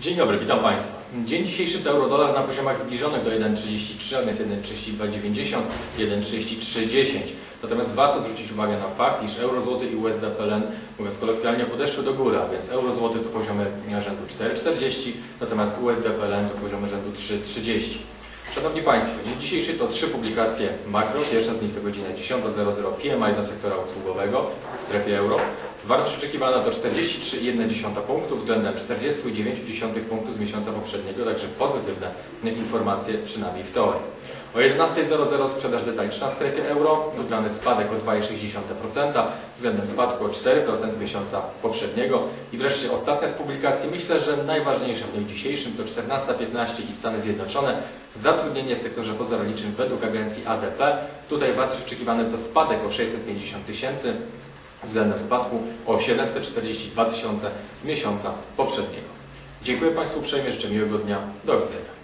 Dzień dobry, witam Państwa. Dzień dzisiejszy to euro-dolar na poziomach zbliżonych do 1,33, a więc 1,3290, 1,3310. Natomiast warto zwrócić uwagę na fakt, iż euro złoty i USD PLN, mówiąc kolokwialnie, podeszły do góry, a więc euro złoty to poziomy rzędu 4,40, natomiast USD PLN to poziomy rzędu 3,30. Szanowni Państwo, dzień dzisiejszy to trzy publikacje makro. Pierwsza z nich to godzina 10.00 PMI dla sektora usługowego w strefie euro. Wartość oczekiwana to 43,1 punktów względem 49,1 punktów z miesiąca poprzedniego, także pozytywne informacje przynajmniej w teorii. O 11.00 sprzedaż detaliczna w strefie euro, wybrany spadek o 2,6% względem spadku o 4% z miesiąca poprzedniego. I wreszcie ostatnia z publikacji, myślę, że najważniejsza w dniu dzisiejszym to 14.15 i Stany Zjednoczone. Zatrudnienie w sektorze pozarolicznym według agencji ADP. Tutaj wartość oczekiwana to spadek o 650 tysięcy względem spadku o 742 tysiące z miesiąca poprzedniego. Dziękuję Państwu uprzejmie, życzę miłego dnia. Do widzenia.